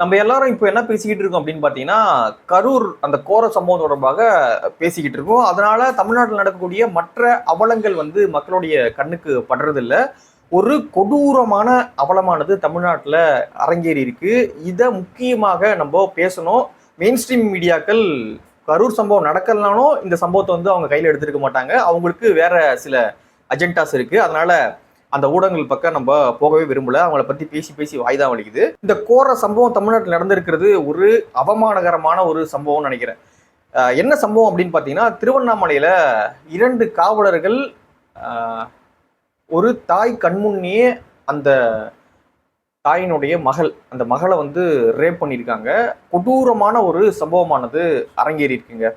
நம்ம எல்லாரும் இப்போ என்ன பேசிக்கிட்டு இருக்கோம் அப்படின்னு பார்த்தீங்கன்னா கரூர் அந்த கோர சம்பவம் தொடர்பாக பேசிக்கிட்டு இருக்கோம். அதனால தமிழ்நாட்டில் நடக்கக்கூடிய மற்ற அவலங்கள் வந்து மக்களுடைய கண்ணுக்கு படுறதில்ல. ஒரு கொடூரமான அவலமானது தமிழ்நாட்டில் அரங்கேறி இருக்கு. இதை முக்கியமாக நம்ம பேசணும். மெயின் ஸ்ட்ரீம் மீடியாக்கள் கரூர் சம்பவம் நடக்கலனாலும் இந்த சம்பவத்தை வந்து அவங்க கையில் எடுத்திருக்க மாட்டாங்க. அவங்களுக்கு வேற சில அஜெண்டாஸ் இருக்கு. அதனால அந்த ஊடகங்கள் பக்கம் நம்ம போகவே விரும்பல. அவங்கள பத்தி பேசி பேசி வாய்தான் வலிக்குது. இந்த கோர சம்பவம் தமிழ்நாட்டில் நடந்திருக்கிறது ஒரு அவமானகரமான ஒரு சம்பவம்னு நினைக்கிறேன். என்ன சம்பவம் அப்படின்னு பார்த்தீங்கன்னா திருவண்ணாமலையில இரண்டு காவலர்கள் ஒரு தாய் கண்முன்னே அந்த தாயினுடைய மகள் அந்த மகளை வந்து ரேப் பண்ணியிருக்காங்க. கொடூரமான ஒரு சம்பவமானது அரங்கேறி இருக்குங்க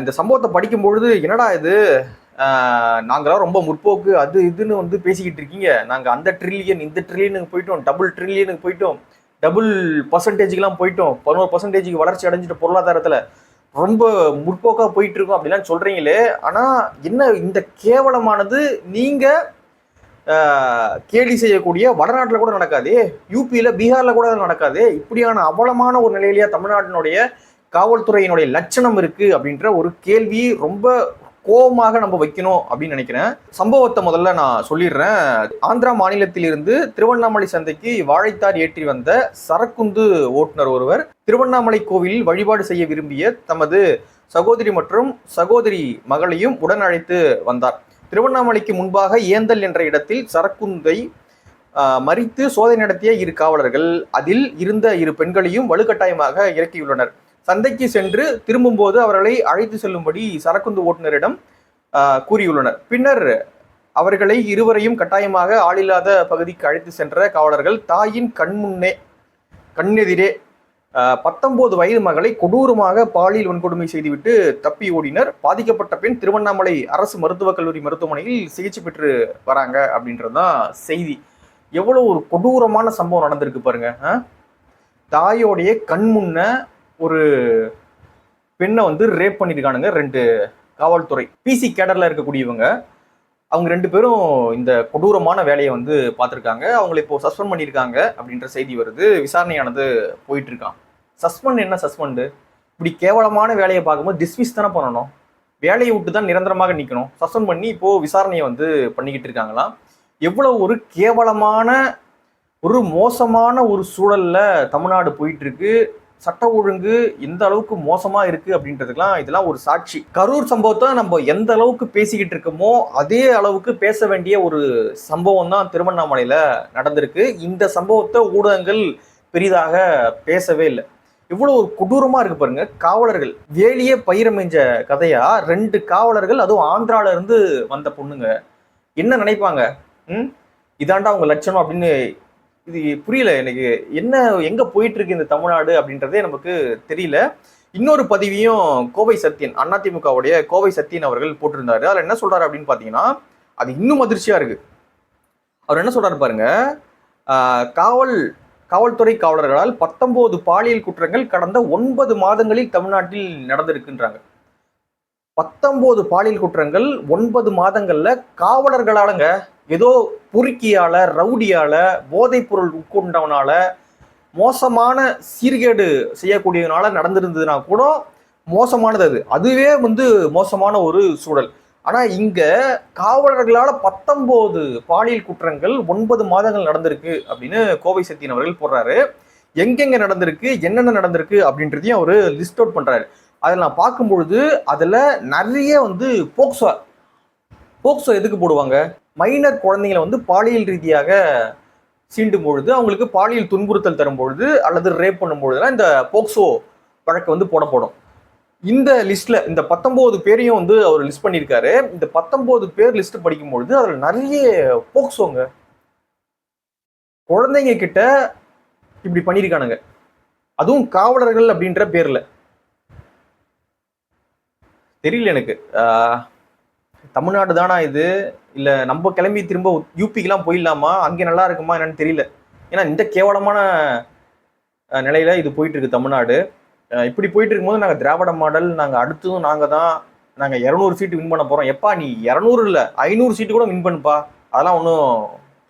இந்த சம்பவத்தை படிக்கும் பொழுது என்னடா இது? நாங்களாம் ரொம்ப முற்போக்கு அது இதுன்னு வந்து பேசிக்கிட்டு இருக்கீங்க. நாங்கள் அந்த ட்ரில்லியன் இந்த ட்ரில்லியனுக்கு போயிட்டோம். டபுள் ட்ரில்லியனுக்கு போயிட்டோம். டபுள் பர்சன்டேஜுக்கெல்லாம் போயிட்டோம். பதினோரு பர்சன்டேஜுக்கு வளர்ச்சி அடைஞ்சிட்ட பொருளாதாரத்தில் ரொம்ப முற்போக்காக போயிட்டு இருக்கோம் அப்படிலாம் சொல்கிறீங்களே ஆனால் என்ன இந்த கேவலமானது? நீங்கள் கேலி செய்யக்கூடிய வடநாட்டில் கூட நடக்காதே. யூபியில் பீகாரில் கூட அது இப்படியான அவலமான ஒரு நிலையிலேயே தமிழ்நாட்டினுடைய காவல்துறையினுடைய லட்சணம் இருக்குது அப்படின்ற ஒரு கேள்வி ரொம்ப கோபமாக நம்ம வைக்கணும் அப்படின்னு நினைக்கிறேன். சம்பவத்தை முதல்ல நான் சொல்லிடுறேன். ஆந்திரா மாநிலத்திலிருந்து திருவண்ணாமலை சந்தைக்கு வாழைத்தார் ஏற்றி வந்த சரக்குந்து ஓட்டுநர் ஒருவர் திருவண்ணாமலை கோவிலில் வழிபாடு செய்ய விரும்பிய தமது சகோதரி மற்றும் சகோதரி மகளையும் உடன் அழைத்து வந்தார். திருவண்ணாமலைக்கு முன்பாக ஏந்தல் என்ற இடத்தில் சரக்குந்தை மறித்து சோதனை நடத்திய இரு காவலர்கள் அதில் இருந்த இரு பெண்களையும் வலுக்கட்டாயமாக இறக்கியுள்ளனர். சந்தைக்கு சென்று திரும்பும்போது அவர்களை அழைத்து செல்லும்படி சரக்குந்து ஓட்டுநரிடம் கூறியுள்ளனர். பின்னர் அவர்களை இருவரையும் கட்டாயமாக ஆளில்லாத பகுதிக்கு அழைத்து சென்ற காவலர்கள் தாயின் கண்முன்னே கண்ணெதிரே பத்தொன்பது வயது மகளை கொடூரமாக பாலியல் வன்கொடுமை செய்துவிட்டு தப்பி ஓடினர். பாதிக்கப்பட்ட பெண் திருவண்ணாமலை அரசு மருத்துவக் கல்லூரி மருத்துவமனையில் சிகிச்சை பெற்று வராங்க அப்படின்றது தான் செய்தி. எவ்வளோ ஒரு கொடூரமான சம்பவம் நடந்திருக்கு பாருங்க தாயோடைய கண் முன்ன ஒரு பெண்ணை வந்து ரேப் பண்ணியிருக்கானுங்க ரெண்டு காவல்துறை. பிசி கேடரில் இருக்கக்கூடியவங்க. அவங்க ரெண்டு பேரும் இந்த கொடூரமான வேலையை வந்து பார்த்துருக்காங்க. அவங்களை இப்போ சஸ்பெண்ட் பண்ணியிருக்காங்க அப்படின்ற செய்தி வருது. விசாரணையானது போயிட்டு இருக்கான் சஸ்பெண்ட் என்ன சஸ்பெண்டு இப்படி கேவலமான வேலையை பார்க்கும்போது டிஸ்மிஸ் தானே பண்ணணும். வேலையை விட்டு தான் நிரந்தரமாக நிற்கணும் சஸ்பெண்ட் பண்ணி இப்போது விசாரணையை வந்து பண்ணிக்கிட்டு இருக்காங்களாம். எவ்வளவு ஒரு கேவலமான ஒரு மோசமான ஒரு சூழல்ல தமிழ்நாடு போயிட்டுருக்கு. சட்ட ஒழுங்கு எந்த அளவுக்கு மோசமா இருக்கு அப்படின்றதுக்கெல்லாம் இதெல்லாம் ஒரு சாட்சி. கரூர் சம்பவத்தை நம்ம எந்த அளவுக்கு பேசிக்கிட்டு இருக்கோமோ அதே அளவுக்கு பேச வேண்டிய ஒரு சம்பவம் தான் திருவண்ணாமலையில நடந்திருக்கு. இந்த சம்பவத்தை ஊடகங்கள் பெரிதாக பேசவே இல்லை. இவ்வளோ ஒரு கொடூரமா இருக்கு பாருங்க காவலர்கள். வேலியே பயிரமைஞ்ச கதையா? ரெண்டு காவலர்கள் அதுவும் ஆந்திரால இருந்து வந்த பொண்ணுங்க. என்ன நினைப்பாங்க? ம்? இதாண்டா அவங்க லட்சணம் அப்படின்னு இது புரியல எனக்கு. என்ன எங்க போயிட்டு இருக்கு இந்த தமிழ்நாடு அப்படின்றதே நமக்கு தெரியல. இன்னொரு பதிவையும் கோவை சத்யன் அதிமுகவுடைய கோவை சத்தியன் அவர்கள் போட்டிருந்தாரு. அதுல என்ன சொல்றாரு அப்படின்னு பாத்தீங்கன்னா அது இன்னும் அதிர்ச்சியா இருக்கு. அவர் என்ன சொல்றாரு பாருங்க காவல் காவல்துறை காவலர்களால் பத்தொன்பது பாலியல் குற்றங்கள் கடந்த ஒன்பது மாதங்களில் தமிழ்நாட்டில் நடந்திருக்குன்றாங்க. பத்தொன்பது பாலியல் குற்றங்கள் ஒன்பது மாதங்கள்ல காவலர்களாலங்க ஏதோ பொறுக்கியால் ரவுடியால் போதைப்பொருள் உட்கொண்டவனால் உட்கொண்டவனால மோசமான சீர்கேடு செய்யக்கூடியவனால நடந்திருந்ததுன்னா கூட மோசமானது அது. அதுவே வந்து மோசமான ஒரு சூழல். ஆனால் இங்கே காவலர்களால் பத்தொம்போது பாலியல் குற்றங்கள் ஒன்பது மாதங்கள் நடந்திருக்கு அப்படின்னு கோவை சத்தியன் அவர்கள் போடுறாரு. எங்கெங்கே நடந்திருக்கு என்னென்ன நடந்திருக்கு அப்படின்றதையும் அவர் லிஸ்ட் அவுட் பண்ணுறாரு அதில் நான் பார்க்கும்பொழுது அதில் நிறைய வந்து போக்சோ போக்சோ எதுக்கு போடுவாங்க? மைனர் குழந்தைங்களை வந்து பாலியல் ரீதியாக சீண்டும் பொழுது அவங்களுக்கு பாலியல் துன்புறுத்தல் தரும்பொழுது அல்லது ரேப் பண்ணும் பொழுதுலாம் இந்த போக்சோ வழக்கு வந்து போடப்படும். இந்த லிஸ்ட்ல இந்த பத்தொன்பது பேரையும் வந்து அவர் லிஸ்ட் பண்ணியிருக்காரு. இந்த பத்தொன்பது பேர் லிஸ்ட் படிக்கும் பொழுது நிறைய போக்சோங்க. குழந்தைங்க கிட்ட இப்படி பண்ணியிருக்கானுங்க. அதுவும் காவலர்கள் அப்படின்ற பேர்ல. தெரியல எனக்கு. தமிழ்நாடு தானா இது? இல்லை நம்ம கிளம்பி திரும்ப யூபிக்கெலாம் போயிடலாமா? அங்கே நல்லா இருக்குமா என்னன்னு தெரியல. ஏன்னா இந்த கேவலமான நிலையில் இது போயிட்டுருக்கு தமிழ்நாடு. இப்படி போயிட்டு இருக்கும்போது நாங்கள் திராவிட மாடல் நாங்கள் அடுத்ததும் நாங்கள் தான் நாங்கள் இரநூறு சீட்டு வின் பண்ண போகிறோம் எப்பா நீ இரநூறு இல்லை ஐநூறு சீட்டு கூட வின் பண்ணுப்பா. அதெல்லாம் ஒன்றும்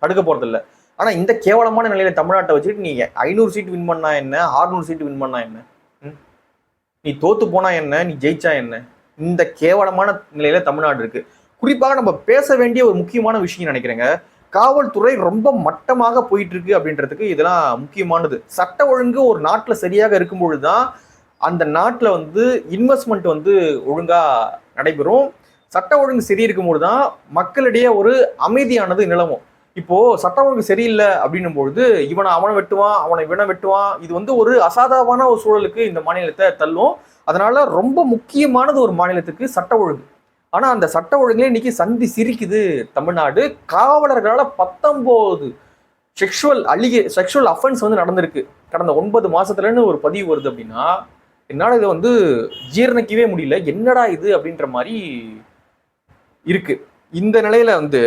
தடுக்க போகிறதில்ல ஆனால் இந்த கேவலமான நிலையில் தமிழ்நாட்டை வச்சுட்டு நீ ஐநூறு சீட் வின் பண்ணா என்ன? 600 சீட் வின் பண்ணா என்ன? ம்? நீ தோத்து போனா என்ன? நீ ஜெயிச்சா என்ன? இந்த கேவலமான நிலையில தமிழ்நாடு இருக்கு. குறிப்பாக நம்ம பேச வேண்டிய ஒரு முக்கியமான விஷயம் நினைக்கிறேங்க? காவல்துறை ரொம்ப மட்டமாக போயிட்டு இருக்கு அப்படின்றதுக்கு இதெல்லாம் முக்கியமானது. சட்ட ஒழுங்கு ஒரு நாட்டில் சரியாக இருக்கும் தான் அந்த நாட்டில் வந்து இன்வெஸ்ட்மெண்ட் வந்து ஒழுங்காக நடைபெறும். சட்ட ஒழுங்கு சரி இருக்கும்போது தான் மக்களிடையே ஒரு அமைதியானது நிலவும். இப்போ சட்ட ஒழுங்கு சரியில்லை அப்படின்னும் பொழுது இவனை அவனை வெட்டுவான் அவனை இவனை வெட்டுவான். இது வந்து ஒரு அசாதாரண ஒரு சூழலுக்கு இந்த மாநிலத்தை தள்ளும். அதனால் ரொம்ப முக்கியமானது ஒரு மாநிலத்துக்கு சட்ட ஒழுங்கு. ஆனால் அந்த சட்ட ஒழுங்குல இன்னைக்கு சந்தி சிரிக்குது தமிழ்நாடு. காவலர்களால் பத்தொம்போது செக்ஷுவல் அலிகே செக்ஷுவல் அஃபென்ஸ் வந்து நடந்திருக்கு. கடந்த ஒன்பது மாதத்துலன்னு ஒரு பதிவு வருது அப்படின்னா என்னால் இதை வந்து ஜீரணிக்கவே முடியல. என்னடா இது அப்படின்ற மாதிரி இருக்கு. இந்த நிலையில வந்து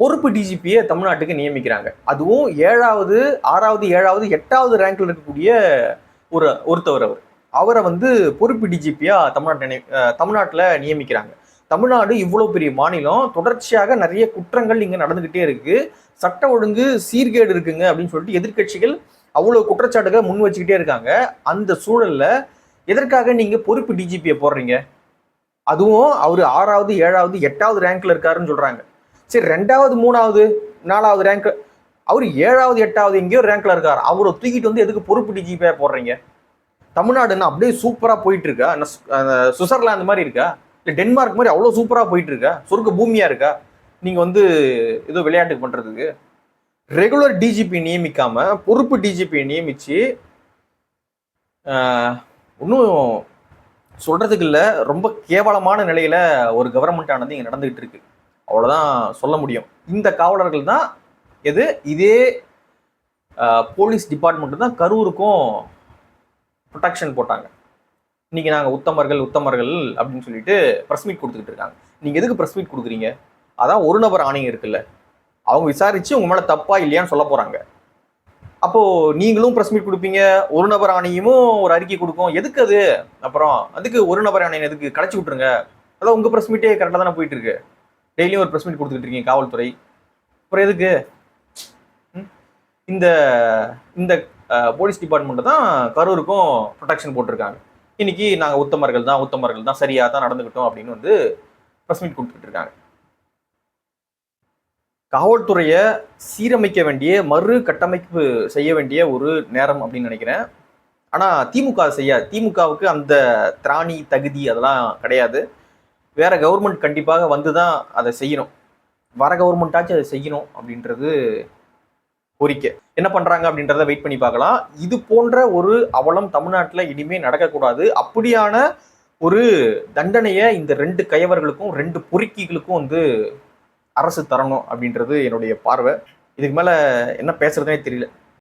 பொறுப்பு டிஜிபியை தமிழ்நாட்டுக்கு நியமிக்கிறாங்க. அதுவும் ஏழாவது ஆறாவது ஏழாவது எட்டாவது ரேங்க்ல இருக்கக்கூடிய ஒரு ஒருத்தவர் அவர். அவரை வந்து பொறுப்பு டிஜிபியா தமிழ்நாட்டு தமிழ்நாட்டில் நியமிக்கிறாங்க. தமிழ்நாடு இவ்வளோ பெரிய மாநிலம் தொடர்ச்சியாக நிறைய குற்றங்கள் இங்கே நடந்துக்கிட்டே இருக்கு. சட்ட ஒழுங்கு சீர்கேடு இருக்குங்க அப்படின்னு சொல்லிட்டு எதிர்க்கட்சிகள் அவ்வளோ குற்றச்சாட்டுகளை முன் வச்சுக்கிட்டே இருக்காங்க. அந்த சூழல்ல எதற்காக நீங்க பொறுப்பு டிஜிபியை போடுறீங்க? அதுவும் அவர் ஆறாவது ஏழாவது எட்டாவது ரேங்க்ல இருக்காருன்னு சொல்றாங்க. சரி ரெண்டாவது மூணாவது நாலாவது ரேங்க் அவர் ஏழாவது எட்டாவது எங்கேயோ ரேங்க்ல இருக்காரு. அவரை தூக்கிட்டு வந்து எதுக்கு பொறுப்பு டிஜிபியா போடுறீங்க? தமிழ்நாடுன்னா அப்படியே சூப்பராக போயிட்டு இருக்கா என்ன அந்த சுவிட்சர்லாந்து மாதிரி இருக்கா? இல்லை டென்மார்க் மாதிரி அவ்வளோ சூப்பராக போயிட்டு இருக்கா சொர்க்க பூமியாக இருக்கா? நீங்கள் வந்து ஏதோ விளையாட்டுக்கு பண்ணுறதுக்கு ரெகுலர் டிஜிபி நியமிக்காம பொறுப்பு டிஜிபி நியமிச்சு இன்னும் சொல்கிறதுக்கு இல்லை. ரொம்ப கேவலமான நிலையில் ஒரு கவர்மெண்ட் ஆனது இங்கே நடந்துகிட்டு இருக்கு. அவ்வளோதான் சொல்ல முடியும். இந்த காவலர்கள் தான் எது? இதே போலீஸ் டிபார்ட்மெண்ட்டு தான் கரூருக்கும் ப்ரொடெக்ஷன் போட்டாங்க. இன்றைக்கி நாங்கள் உத்தமர்கள் உத்தமர்கள் அப்படின்னு சொல்லிட்டு ப்ரெஸ் மீட் கொடுத்துக்கிட்டு இருக்காங்க. நீங்கள் எதுக்கு ப்ரெஸ் மீட் கொடுக்குறீங்க? அதான் ஒரு நபர் ஆணையம் இருக்குல்ல. அவங்க விசாரித்து உங்கள் மேலே தப்பா இல்லையான்னு சொல்ல போகிறாங்க அப்போது நீங்களும் ப்ரெஸ் மீட் கொடுப்பீங்க ஒரு நபர் ஆணையமும் ஒரு அறிக்கை கொடுக்கும். எதுக்கு அது? அப்புறம் அதுக்கு ஒரு நபர் ஆணையம் எதுக்கு? கடைச்சி விட்ருங்க அதான் உங்கள் ப்ரெஸ் மீட்டே கரெக்டாக தானே போயிட்டுருக்கு டெய்லியும் ஒரு ப்ரெஸ் மீட் கொடுத்துக்கிட்டு இருக்கீங்க காவல்துறை. அப்புறம் எதுக்கு? ம்? இந்த இந்த போலீஸ் டிபார்ட்மெண்ட் தான் கரூருக்கும் ப்ரொடெக்ஷன் போட்டிருக்காங்க. இன்னைக்கு நாங்கள் உத்தமர்கள் தான் உத்தமர்கள் தான் சரியாக தான் நடந்துக்கிட்டோம் அப்படின்னு வந்து ப்ரெஸ் மீட் கொடுத்துட்டு இருக்காங்க காவல்துறையை சீரமைக்க வேண்டிய மறு கட்டமைப்பு செய்ய வேண்டிய ஒரு நேரம் அப்படின்னு நினைக்கிறேன். ஆனால் திமுக செய்யாது திமுகவுக்கு அந்த திராணி தகுதி அதெல்லாம் கிடையாது. வேற கவர்மெண்ட் கண்டிப்பாக வந்து தான் அதை செய்யணும். வர கவர்மெண்ட்டாச்சும் அதை செய்யணும் அப்படின்றது கோரிக்கை. என்ன பண்றாங்க அப்படின்றத வெயிட் பண்ணி பார்க்கலாம். இது போன்ற ஒரு அவலம் தமிழ்நாட்டில் இனிமே நடக்கக்கூடாது. அப்படியான ஒரு தண்டனையை இந்த ரெண்டு கயவர்களுக்கும் ரெண்டு பொறுக்கிகளுக்கும் வந்து அரசு தரணும் அப்படின்றது என்னுடைய பார்வை. இதுக்கு மேல என்ன பேசுறதுனே தெரியல.